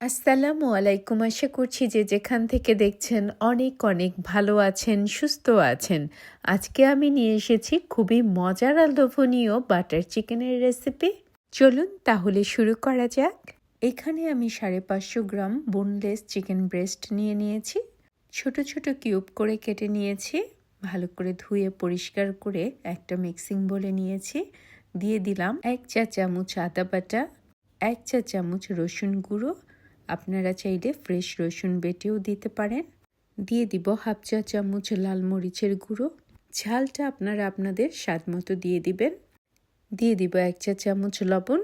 আসসালামু আলাইকুম। আশা করছি যে যেখান থেকে দেখছেন অনেক অনেক ভালো আছেন, সুস্থ আছেন। আজকে আমি নিয়ে এসেছি খুবই মজার আর লোভনীয় বাটার চিকেনের রেসিপি। চলুন তাহলে শুরু করা যাক। এখানে আমি সাড়ে পাঁচশো গ্রাম বোনলেস চিকেন ব্রেস্ট নিয়ে নিয়েছি। ছোট ছোট কিউব করে কেটে নিয়েছি। ভালো করে ধুয়ে পরিষ্কার করে একটা মিক্সিং বলে নিয়েছি। দিয়ে দিলাম এক চা চামচ আদা বাটা, এক চা চামচ রসুন গুঁড়ো আপনারা চাইলে ফ্রেশ রসুন বেটেও দিতে পারেন। দিয়ে দিব হাফ চা চামচ লাল মরিচের গুঁড়ো। ঝালটা আপনারা আপনাদের স্বাদ মতো দিয়ে দিবেন। দিয়ে দিব এক চা চামচ লবণ।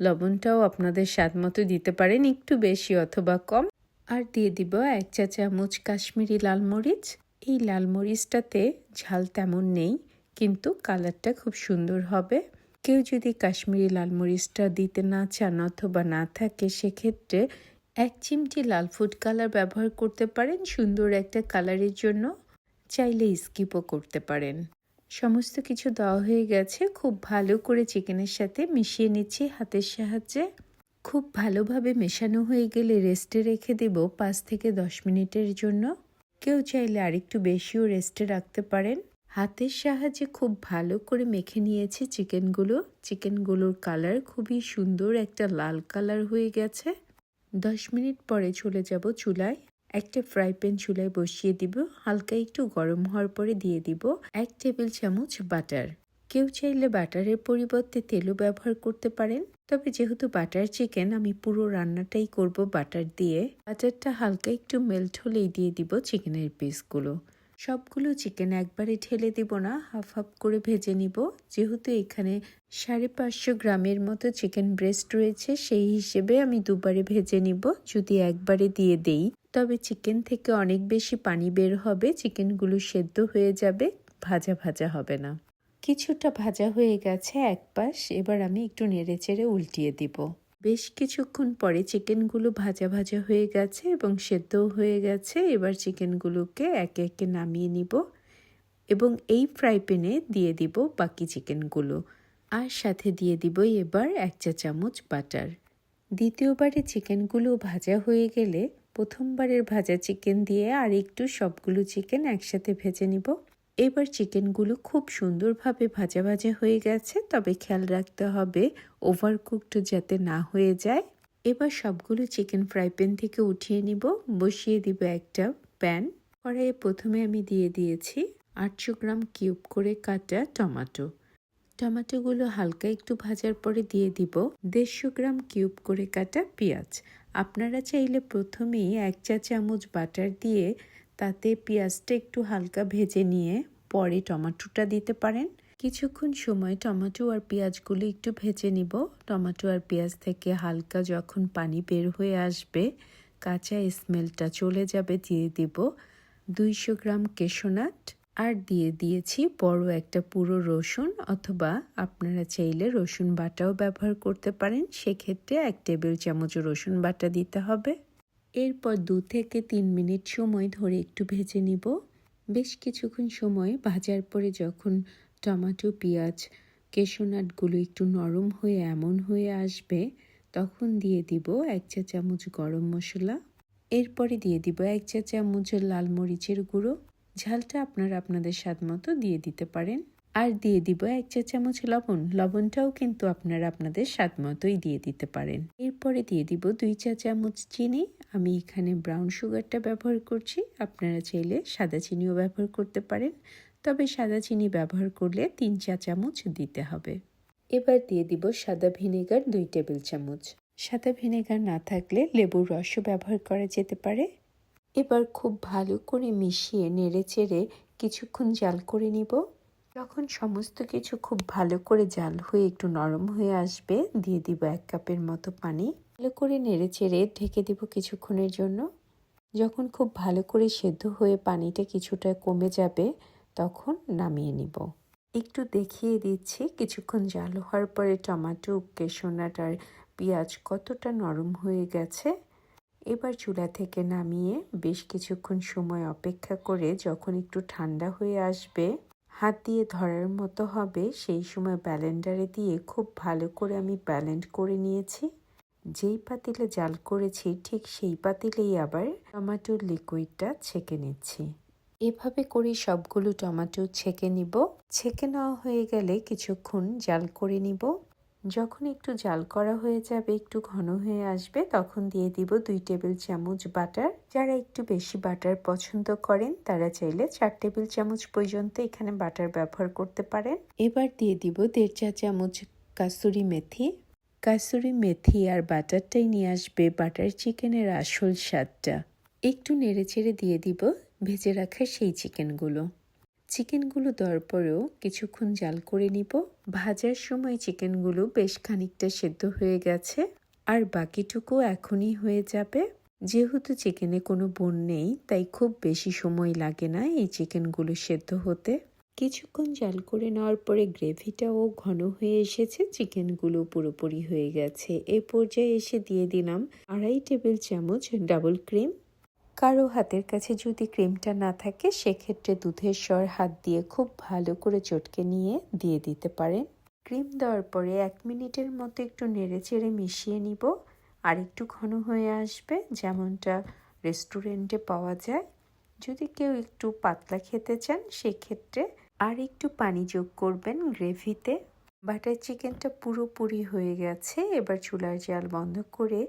লবণটাও আপনাদের স্বাদ মতো দিতে পারেন, একটু বেশি অথবা কম। আর দিয়ে দিব এক চা চামচ কাশ্মীরি লাল মরিচ। এই লাল মরিচটাতে ঝাল তেমন নেই, কিন্তু কালারটা খুব সুন্দর হবে। কেউ যদি কাশ্মীরি লাল মরিচটা দিতে না চান অথবা না থাকে, সেক্ষেত্রে এক চিমটি লাল ফুড কালার ব্যবহার করতে পারেন সুন্দর একটা কালারের জন্য। চাইলে স্কিপও করতে পারেন। সমস্ত কিছু দেওয়া হয়ে গেছে। খুব ভালো করে চিকেনের সাথে মিশিয়ে নিচ্ছি হাতের সাহায্যে। খুব ভালোভাবে মেশানো হয়ে গেলে রেস্টে রেখে দেব পাঁচ থেকে দশ মিনিটের জন্য। কেউ চাইলে আরেকটু বেশিও রেস্টে রাখতে পারেন। হাতের সাহায্যে খুব ভালো করে মেখে নিয়েছে চিকেনগুলো। চিকেনগুলোর কালার খুবই সুন্দর একটা লাল কালার হয়ে গেছে। দশ মিনিট পরে চলে যাব চুলায়। একটা ফ্রাই প্যান চুলায় বসিয়ে দিব। হালকা একটু গরম হওয়ার পরে দিয়ে দিব এক টেবিল চামচ বাটার। কেউ চাইলে বাটারের পরিবর্তে তেলও ব্যবহার করতে পারেন। তবে যেহেতু বাটার চিকেন, আমি পুরো রান্নাটাই করব বাটার দিয়ে। বাটারটা হালকা একটু মেল্ট হলেই দিয়ে দিব চিকেনের পিসগুলো। সবগুলো চিকেন একবারে ঢেলে দিব না হাফ হাফ করে ভেজে নিব। যেহেতু এখানে সাড়ে পাঁচশো গ্রামের মতো চিকেন ব্রেস্ট রয়েছে, সেই হিসেবে আমি দুবারে ভেজে নিব, যদি একবারে দিয়ে দেই। তবে চিকেন থেকে অনেক বেশি পানি বের হবে চিকেনগুলো সেদ্ধ হয়ে যাবে, ভাজা ভাজা হবে না। কিছুটা ভাজা হয়ে গেছে এক পাশ, এবার আমি একটু নেড়ে চেড়ে উল্টিয়ে দিব। বেশ কিছুক্ষণ পরে চিকেনগুলো ভাজা ভাজা হয়ে গেছে এবং সেদ্ধও হয়ে গেছে। এবার চিকেনগুলোকে একে একে নামিয়ে নিব এবং এই ফ্রাই প্যানে দিয়ে দিব বাকি চিকেনগুলো। আর সাথে দিয়ে দিব এবার এক চা চামচ বাটার। দ্বিতীয়বারে চিকেনগুলো ভাজা হয়ে গেলে প্রথমবারের ভাজা চিকেন দিয়ে আর একটু সবগুলো চিকেন একসাথে ভেজে নিব। এবার চিকেনগুলো খুব সুন্দরভাবে ভাজা ভাজা হয়ে গেছে, তবে খেয়াল রাখতে হবে ওভারকুকড যাতে না হয়ে যায়। এবার সবগুলো চিকেন ফ্রাই প্যান থেকে উঠিয়ে নিব, বসিয়ে দিব একটা প্যান কড়াইয়ে প্রথমে আমি দিয়ে দিয়েছি আটশো গ্রাম কিউব করে কাটা টমাটো টমাটোগুলো হালকা একটু ভাজার পরে দিয়ে দিব দেড়শো গ্রাম কিউব করে কাটা পেঁয়াজ। আপনারা চাইলে প্রথমেই এক চা চামচ বাটার দিয়ে তাতে পেঁয়াজটা একটু হালকা ভেজে নিয়ে পরে টমাটোটা দিতে পারেন। কিছুক্ষণ সময় টমেটো আর পেঁয়াজগুলো একটু ভেজে নিব। টমেটো আর পেঁয়াজ থেকে হালকা যখন পানি বের হয়ে আসবে, কাঁচা স্মেলটা চলে যাবে দিয়ে দিব দুইশো গ্রাম কেশোনাট। আর দিয়ে দিয়েছি বড় একটা পুরো রসুন অথবা আপনারা চাইলে রসুন বাটাও ব্যবহার করতে পারেন। সেক্ষেত্রে এক টেবিল চামচ রসুন বাটা দিতে হবে। এরপর দু থেকে তিন মিনিট সময় ধরে একটু ভেজে নিব। বেশ কিছুক্ষণ সময় ভাজার পরে যখন টমাটো, পেঁয়াজ কেশোনাটগুলো একটু নরম হয়ে এমন হয়ে আসবে, তখন দিয়ে দিব এক চা চামচ গরম মশলা। এরপরে দিয়ে দিব এক চা চামচ লাল মরিচের গুঁড়ো। ঝালটা আপনারা আপনাদের স্বাদ মতো দিয়ে দিতে পারেন। আর দিয়ে দিব এক চা চামচ লবণ। লবণটাও কিন্তু আপনারা আপনাদের স্বাদ মতোই দিয়ে দিতে পারেন। এরপরে দিয়ে দিব দুই চা চামচ চিনি। আমি এখানে ব্রাউন সুগারটা ব্যবহার করছি। আপনারা চাইলে সাদা চিনিও ব্যবহার করতে পারেন। তবে সাদা চিনি ব্যবহার করলে তিন চা চামচ দিতে হবে। এবার দিয়ে দিব সাদা ভিনেগার দুই টেবিল চামচ। সাদা ভিনেগার না থাকলে লেবুর রসও ব্যবহার করা যেতে পারে। এবার খুব ভালো করে মিশিয়ে নেড়ে চেড়ে কিছুক্ষণ জাল করে নিব। যখন সমস্ত কিছু খুব ভালো করে জাল হয়ে একটু নরম হয়ে আসবে, দিয়ে দিব এক কাপের মতো পানি। ভালো করে নেড়ে চেড়ে ঢেকে দিব কিছুক্ষণের জন্য। যখন খুব ভালো করে সেদ্ধ হয়ে পানিটা কিছুটা কমে যাবে, তখন নামিয়ে নিব। একটু দেখিয়ে দিচ্ছি, কিছুক্ষণ জাল হওয়ার পরে টমাটো কেশোনাট আর পেঁয়াজ কতটা নরম হয়ে গেছে। এবার চুলা থেকে নামিয়ে বেশ কিছুক্ষণ সময় অপেক্ষা করে যখন একটু ঠান্ডা হয়ে আসবে হাত দিয়ে ধরার মতো হবে, সেই সময় ব্যালেন্ডারে দিয়ে খুব ভালো করে আমি ব্যালেন্ড করে নিয়েছি। যেই পাতিলে জাল করেছি, ঠিক সেই পাতিলেই আবার টমেটোর লিকুইডটা ছেঁকে নিচ্ছি। এভাবে করে সবগুলো টমাটো ছেঁকে নিব। ছেঁকে নেওয়া হয়ে গেলে কিছুক্ষণ জাল করে নিব। যখন একটু জাল করা হয়ে যাবে, একটু ঘন হয়ে আসবে, তখন দিয়ে দিব দুই টেবিল চামচ বাটার। যারা একটু বেশি বাটার পছন্দ করেন, তারা চাইলে চার টেবিল চামচ পর্যন্ত এখানে বাটার ব্যবহার করতে পারেন। এবার দিয়ে দিব দেড় চা চামচ কাসুরি মেথি। কাসুরি মেথি আর বাটারটাই নিয়ে আসবে বাটার চিকেনের আসল স্বাদটা। একটু নেড়েচেড়ে দিয়ে দিব ভেজে রাখা সেই চিকেনগুলো। চিকেনগুলো দেওয়ার পরেও কিছুক্ষণ জাল করে নিব। ভাজার সময় চিকেনগুলো বেশ খানিকটা সেদ্ধ হয়ে গেছে, আর বাকিটুকু এখনই হয়ে যাবে। যেহেতু চিকেনে কোনো বোন নেই, তাই খুব বেশি সময় লাগে না এই চিকেনগুলো সেদ্ধ হতে। কিছুক্ষণ জাল করে নেওয়ার পরে গ্রেভিটাও ঘন হয়ে এসেছে, চিকেনগুলো পুরোপুরি হয়ে গেছে। এ পর্যায়ে এসে দিয়ে দিলাম আড়াই টেবিল চামচ ডাবল ক্রিম কারও হাতের কাছে যদি ক্রিমটা না থাকে, সেক্ষেত্রে দুধের স্বর হাত দিয়ে খুব ভালো করে চটকে নিয়ে দিয়ে দিতে পারেন। ক্রিম দেওয়ার পরে এক মিনিটের মতো একটু নেড়ে চেড়ে মিশিয়ে নিব। আর একটু ঘন হয়ে আসবে, যেমনটা রেস্টুরেন্টে পাওয়া যায়। যদি কেউ একটু পাতলা খেতে চান, সেক্ষেত্রে আর একটু পানি যোগ করবেন গ্রেভিতে। বাটার চিকেনটা পুরোপুরি হয়ে গেছে, এবার চুলার জাল বন্ধ করে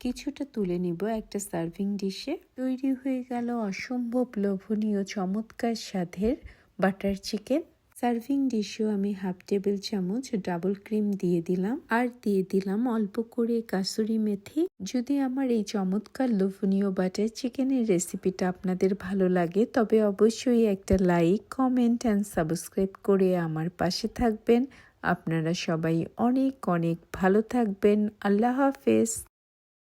কিছুটা তুলে নিব একটা সার্ভিং ডিশে। তৈরি হয়ে গেল অসম্ভব লোভনীয় চমৎকার স্বাদের বাটার চিকেন। সার্ভিং ডিশেও আমি হাফ টেবিল চামচ ডাবল ক্রিম দিয়ে দিলাম। আর দিয়ে দিলাম অল্প করে কাসুরি মেথি। যদি আমার এই চমৎকার লোভনীয় বাটার চিকেনের রেসিপিটা আপনাদের ভালো লাগে, তবে অবশ্যই একটা লাইক, কমেন্ট অ্যান্ড সাবস্ক্রাইব করে আমার পাশে থাকবেন। আপনারা সবাই অনেক অনেক ভালো থাকবেন। আল্লাহ হাফেজ।